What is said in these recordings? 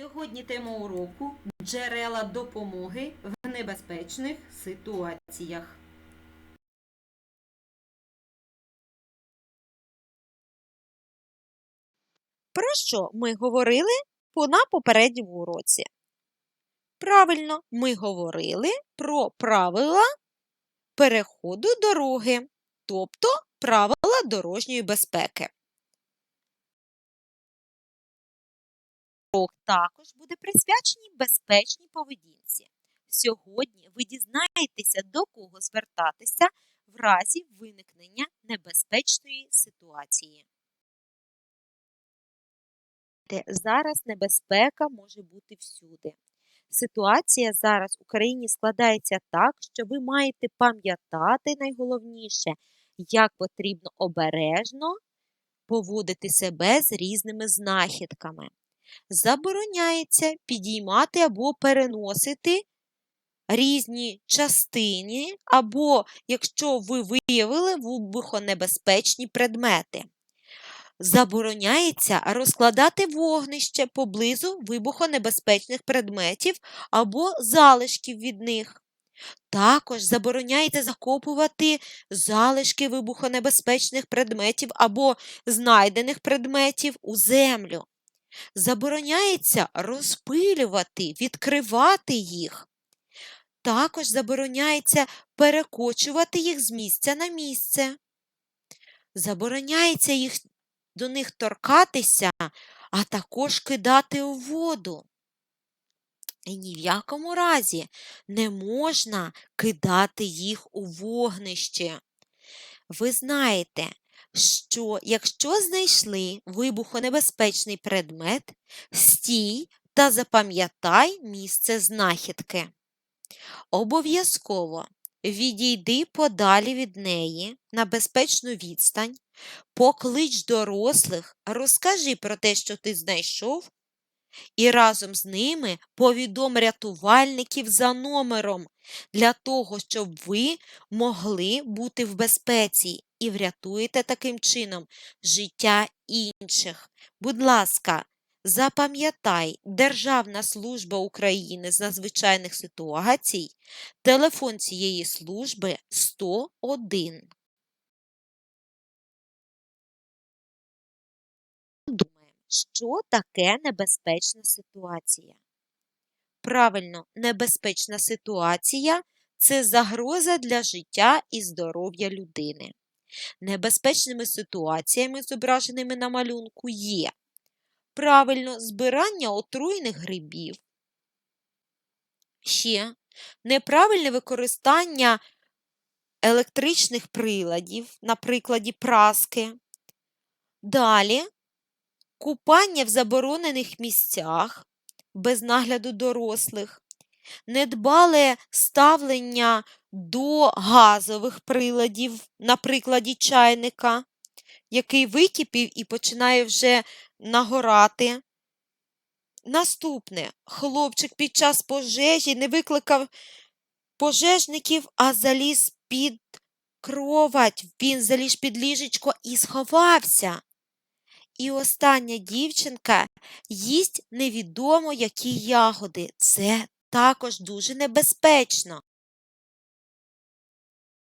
Сьогодні тема уроку джерела допомоги в небезпечних ситуаціях. Про що ми говорили на попередньому уроці? Правильно, ми говорили про правила переходу дороги, тобто правила дорожньої безпеки. Урок також буде присвячений безпечній поведінці. Сьогодні ви дізнаєтеся, до кого звертатися в разі виникнення небезпечної ситуації. Зараз небезпека може бути всюди. Ситуація зараз в Україні складається так, що ви маєте пам'ятати найголовніше, як потрібно обережно поводити себе з різними знахідками. Забороняється підіймати або переносити різні частини, або якщо ви виявили вибухонебезпечні предмети. Забороняється розкладати вогнище поблизу вибухонебезпечних предметів або залишків від них. Також забороняється закопувати залишки вибухонебезпечних предметів або знайдених предметів у землю. Забороняється розпилювати, відкривати їх. Також забороняється перекочувати їх з місця на місце. Забороняється їх до них торкатися, а також кидати у воду. І ні в якому разі не можна кидати їх у вогнище. Ви знаєте, що якщо знайшли вибухонебезпечний предмет, стій та запам'ятай місце знахідки. Обов'язково відійди подалі від неї на безпечну відстань, поклич дорослих, розкажи про те, що ти знайшов, і разом з ними повідом рятувальників за номером для того, щоб ви могли бути в безпеці і врятуєте таким чином життя інших. Будь ласка, запам'ятай, Державна служба України з надзвичайних ситуацій, телефон цієї служби 101. Що таке небезпечна ситуація? Правильно, небезпечна ситуація це загроза для життя і здоров'я людини. Небезпечними ситуаціями, зображеними на малюнку, є. Правильно збирання отруєних грибів, ще. Неправильне використання електричних приладів, на прикладі праски. Далі. Купання в заборонених місцях без нагляду дорослих, недбале ставлення до газових приладів, на прикладі чайника, який википів і починає вже нагорати. Наступне, хлопчик під час пожежі не викликав пожежників, а заліз під кровать, він заліз під ліжечко і сховався. І остання дівчинка їсть невідомо які ягоди. Це також дуже небезпечно.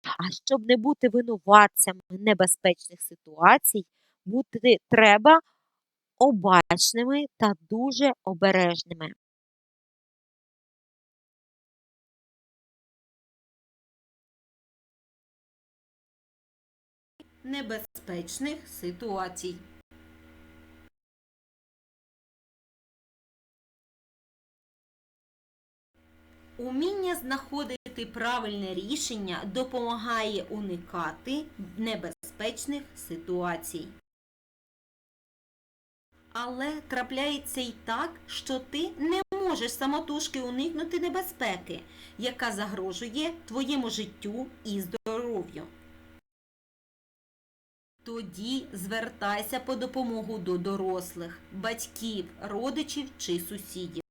А щоб не бути винуватцями небезпечних ситуацій, бути треба обачними та дуже обережними. Небезпечних ситуацій. Уміння знаходити правильне рішення допомагає уникати небезпечних ситуацій. Але трапляється й так, що ти не можеш самотужки уникнути небезпеки, яка загрожує твоєму життю і здоров'ю. Тоді звертайся по допомогу до дорослих, батьків, родичів чи сусідів.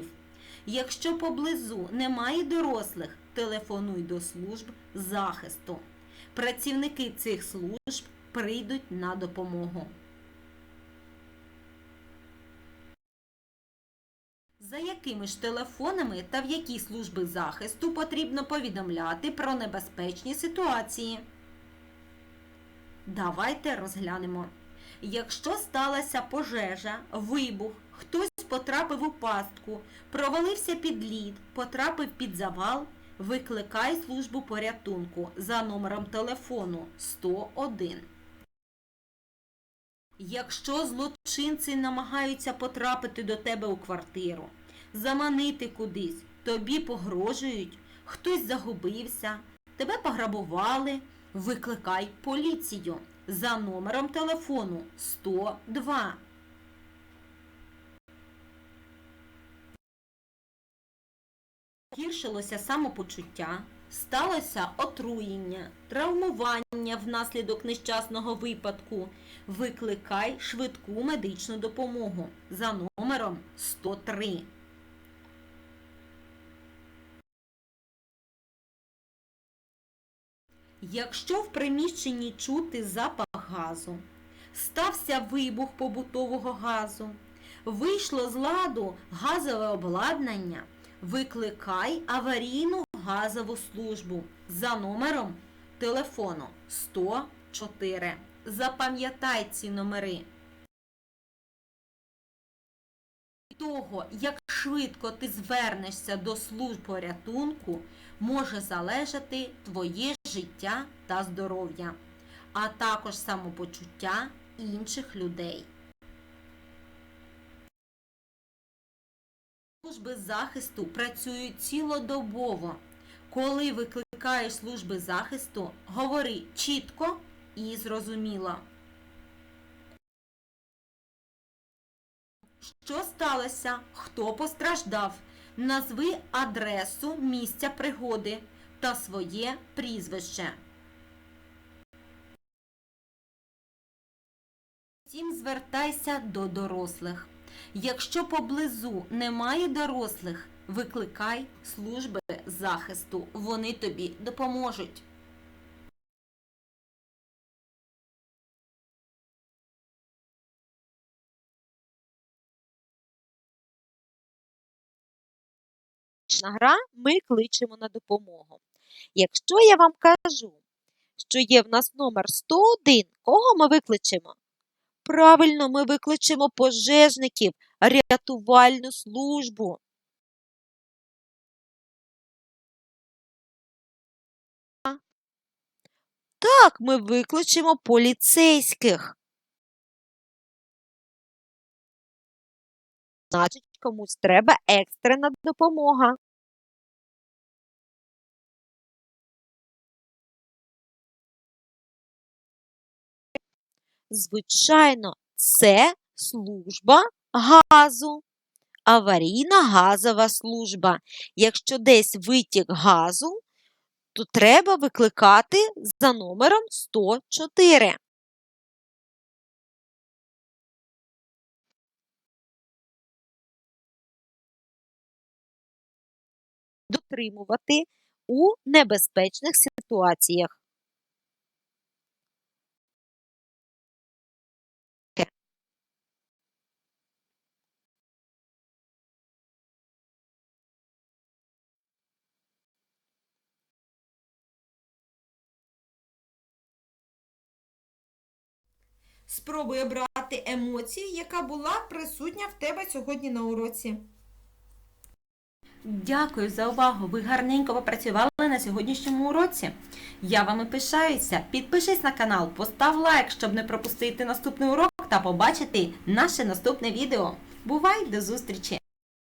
Якщо поблизу немає дорослих, телефонуй до служб захисту. Працівники цих служб прийдуть на допомогу. За якими ж телефонами та в які служби захисту потрібно повідомляти про небезпечні ситуації? Давайте розглянемо. Якщо сталася пожежа, вибух, хтось потрапив у пастку, провалився під лід, потрапив під завал, викликай службу порятунку за номером телефону 101. Якщо злочинці намагаються потрапити до тебе у квартиру, заманити кудись, тобі погрожують, хтось загубився, тебе пограбували, викликай поліцію за номером телефону 102. Гіршилося самопочуття, сталося отруєння, травмування внаслідок нещасного випадку. Викликай швидку медичну допомогу за номером 103. Якщо в приміщенні чути запах газу, стався вибух побутового газу, вийшло з ладу газове обладнання, викликай аварійну газову службу за номером телефону 104. Запам'ятай ці номери. Того, як швидко ти звернешся до служб порятунку, може залежати твоє життя та здоров'я, а також самопочуття інших людей. Служби захисту працюють цілодобово. Коли викликаєш служби захисту, говори чітко і зрозуміло. Що сталося? Хто постраждав? Назви адресу місця пригоди та своє прізвище. Втім, звертайся до дорослих. Якщо поблизу немає дорослих, викликай служби захисту. Вони тобі допоможуть. гра ми кличемо на допомогу. Якщо я вам кажу, що є в нас номер 101, кого ми викличемо? Правильно, ми викличемо пожежників, рятувальну службу. Так, ми викличемо поліцейських. Значить, комусь треба екстрена допомога. Звичайно, це служба газу. Аварійна газова служба. Якщо десь витік газу, то треба викликати за номером 104. Дотримувати у небезпечних ситуаціях. Спробуй обрати емоцію, яка була присутня в тебе сьогодні на уроці. Дякую за увагу. Ви гарненько попрацювали на сьогоднішньому уроці. Я вами пишаюся. Підпишись на канал, постав лайк, щоб не пропустити наступний урок та побачити наше наступне відео. Бувай до зустрічі!